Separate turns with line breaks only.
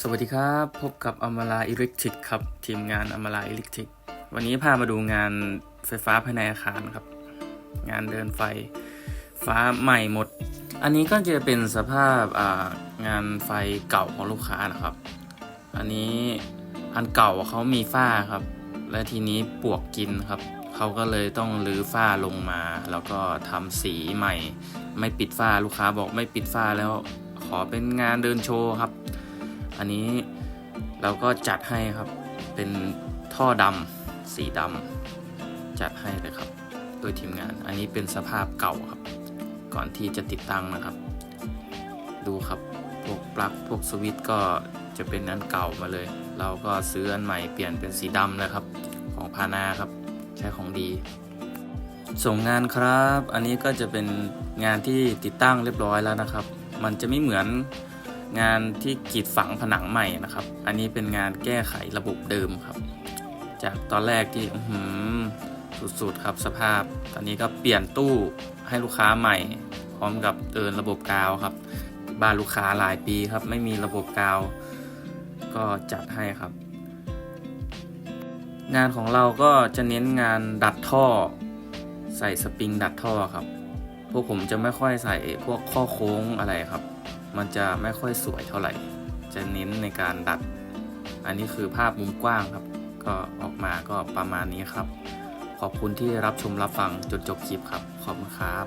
สวัสดีครับ พบกับอมราอิเล็กทริกครับ ทีมงานอมราอิเล็กทริก วันนี้พามาดูงานไฟฟ้าภายในอาคารครับ งานเดินไฟฟ้าใหม่หมด อันนี้ก็จะเป็นสภาพางานไฟเก่าของลูกค้านะครับ อันนี้อันเก่าเขามีฝ้าครับ และทีนี้ปวกกินครับเขาก็เลยต้องรื้อฝ้าลงมา แล้วก็ทำสีใหม่ ไม่ปิดฝ้าลูกค้าบอกไม่ปิดฝ้าแล้วขอเป็นงานเดินโชว์ครับ อันนี้เราก็จัดให้ครับเป็นท่อดำสีดำจัดให้เลยครับ โดยทีมงาน อันนี้เป็นสภาพเก่าครับ ก่อนที่จะติดตั้งนะครับ ดูครับพวกปลั๊กพวกสวิตช์ก็จะเป็นอันเก่ามาเลย เราก็ซื้ออันใหม่เปลี่ยนเป็นสีดำเลยครับ ของพานาครับ ใช้ของดี ส่งงานครับ อันนี้ก็จะเป็นงานที่ติดตั้งเรียบร้อยแล้วนะครับ มันจะไม่เหมือน งานที่กีดฝังผนังใหม่นะครับ อันนี้เป็นงานแก้ไขระบบเดิมครับ จากตอนแรกที่อื้อหืสุดๆครับสภาพ ตอนนี้ก็เปลี่ยนตู้ให้ลูกค้าใหม่ พร้อมกับเดินระบบกาวครับ บ้านลูกค้าหลายปีครับ ไม่มีระบบกาว ก็จัดให้ครับ งานของเราก็จะเน้นงานดัดท่อ ใส่สปริงดัดท่อครับ พวกผมจะไม่ค่อยใส่พวกข้อโค้งอะไรครับ มันจะไม่ค่อยสวยเท่าไหร่ จะเน้นในการดัด อันนี้คือภาพมุมกว้างครับ ก็ออกมาก็ประมาณนี้ครับ ขอบคุณที่รับชมรับฟังจนจบคลิปครับ ขอบคุณครับ